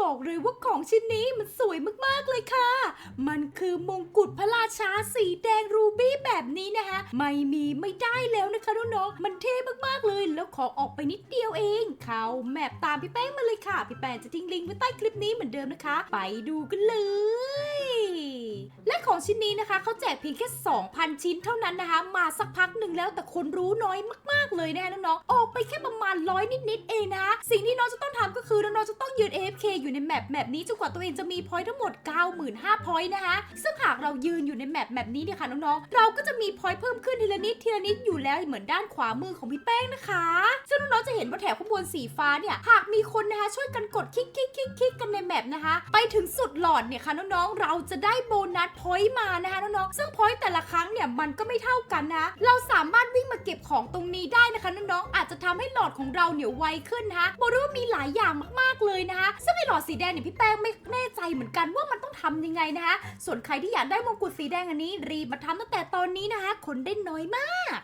บอกเลยว่าของชิ้นนี้มันสวยมากๆเลยค่ะ มันคือมงกุฎพระราชาสีแดงรูบี้แบบนี้นะคะ ไม่มีไม่ได้แล้วนะคะน้องๆมันเท่มากๆเลย แล้วขอออกไปนิดเดียวเอง เขาแมปตามพี่แป้งมาเลยค่ะ พี่แป้งจะทิ้งลิงก์ไว้ใต้คลิปนี้เหมือนเดิมนะคะ ไปดูกันเลย และของชิ้นนี้นะคะเขาแจกเพียงแค่ 2,000 ชิ้นเท่านั้นนะคะ มาสักพักหนึ่งแล้วแต่คนรู้น้อยมากๆเลยนะคะน้องๆออกไปแค่ประมาณร้อยนิดๆเองนะคะสิ่งที่น้องจะต้อง คือน้องๆจะต้องยืน AFK อยู่ในแมปแมปนี้จนกว่าตัวเองจะมีพอยต์ทั้งหมด 95,000พอยต์นะคะซึ่งหากเรายืนอยู่ในแมปแมปนี้เนี่ยค่ะน้องๆเราก็จะมีพอยต์เพิ่มขึ้นทีละนิดทีละนิดอยู่แล้วเหมือนด้านขวามือของพี่แป้งนะคะ ซึ่งน้องๆจะเห็นว่าแถวขบวนสีฟ้าเนี่ยหากมีคนนะคะช่วยกันกดคลิกคลิกคลิกคลิกกันในแมปนะคะ ไปถึงสุดหลอดเนี่ยค่ะน้องๆเราจะได้โบนัสพอยต์มานะคะน้องๆซึ่งพอยต์แต่ละครั้งเนี่ยมันก็ไม่เท่ากันนะ เราสามารถ เก็บของตรงนี้ได้นะคะน้องๆอาจจะทำให้หลอดของเราเนี่ยไวขึ้นนะคะบอกเลยว่ามีหลายอย่างมากๆเลยนะคะ ซึ่งไอหลอดสีแดงเนี่ยพี่แป้งไม่แน่ใจเหมือนกันว่ามันต้องทำยังไงนะคะ ส่วนใครที่อยากได้มงกุฎสีแดงอันนี้รีบมาทำตั้งแต่ตอนนี้นะคะคนได้น้อยมาก